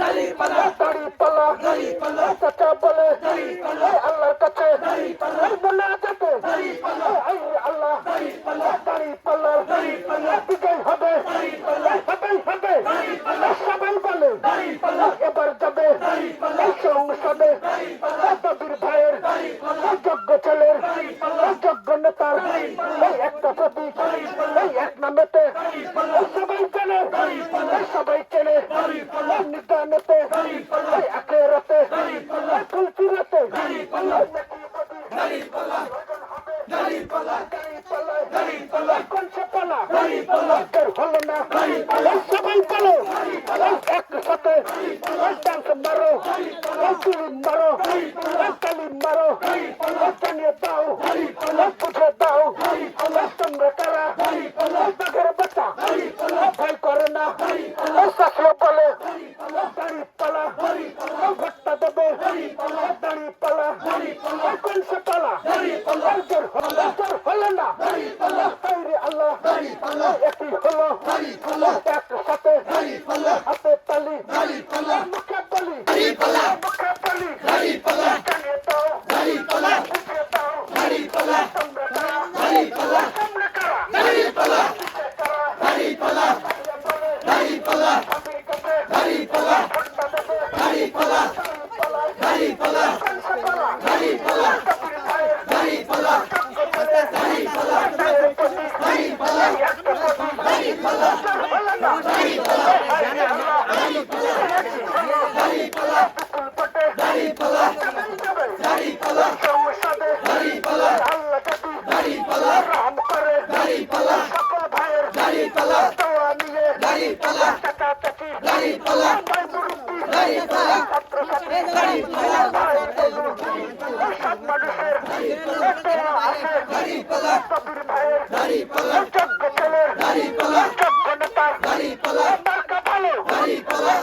দাড়ি পাল্লা দাড়ি পাল্লা দাড়ি পাল্লা সাকা বলে দাড়ি পাল্লা আল্লাহর কাছে দাড়ি পাল্লা বলে যেতে দাড়ি পাল্লা আই আল্লাহ দাড়ি পাল্লা দাড়ি পাল্লা দাড়ি পাল্লা বিজয় হবে দাড়ি পাল্লা হবে হবে দাড়ি পাল্লা সবাই বলে দাড়ি পাল্লা এবার যাবে দাড়ি পাল্লা সংসদে দাড়ি পাল্লা কবির ভাইয়ের দাড়ি পাল্লা যোগ্য ছেলের দাড়ি পাল্লা যোগ্য নেতার দাড়ি পাল্লা একটা প্রতীক দাড়ি পাল্লা এক নামেতে দাড়ি পাল্লা সবাই জানে দাড়ি পাল্লা নিদানতে আখেরাতে কুলফিরাতে সবাই পালো একসাথে ডান্স মারো তুলি মারো তালি মারো টানিয়ে দাও পুজো দাও তোমরা কারা বাঘের বাচ্চা ভয় করে না পালা কোনসে পালা তোর হলো তোর হলো না হায়রে আল্লাহ একই হলো একসাথে হাতে তালি মুখে বলি মুখে বলি টানিয়ে দাও বুঝে দাও তোমরা কারা তোমরা কারা কারা মানুষের কবির ভাইয়ের যোগ্য ছেলের যোগ্য নেতার মার্কা ভালো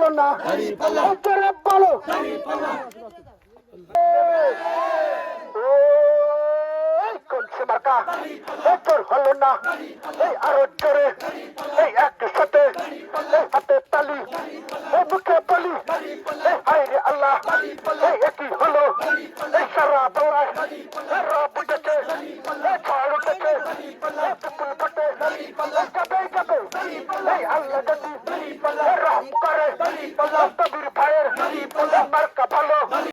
পালনা পালো কলসি মার্কা তোর হলো না। এই আরও জোরে এই একসাথে, এই হাতে তালি, এই মুখে বলি, এই হাইরে আল্লাহ, এই একই হলো। এই সারা দৌড়ায় রব উঠেছে, এই ঝড় উঠেছে, এই পুকুর ফাটে এই যাবে যাবে, এই আল্লাহ জাতি পাল্লা করে নদী পাল্লা কবির ভাইয়ের নদী পাল্লা মার্কা ভালো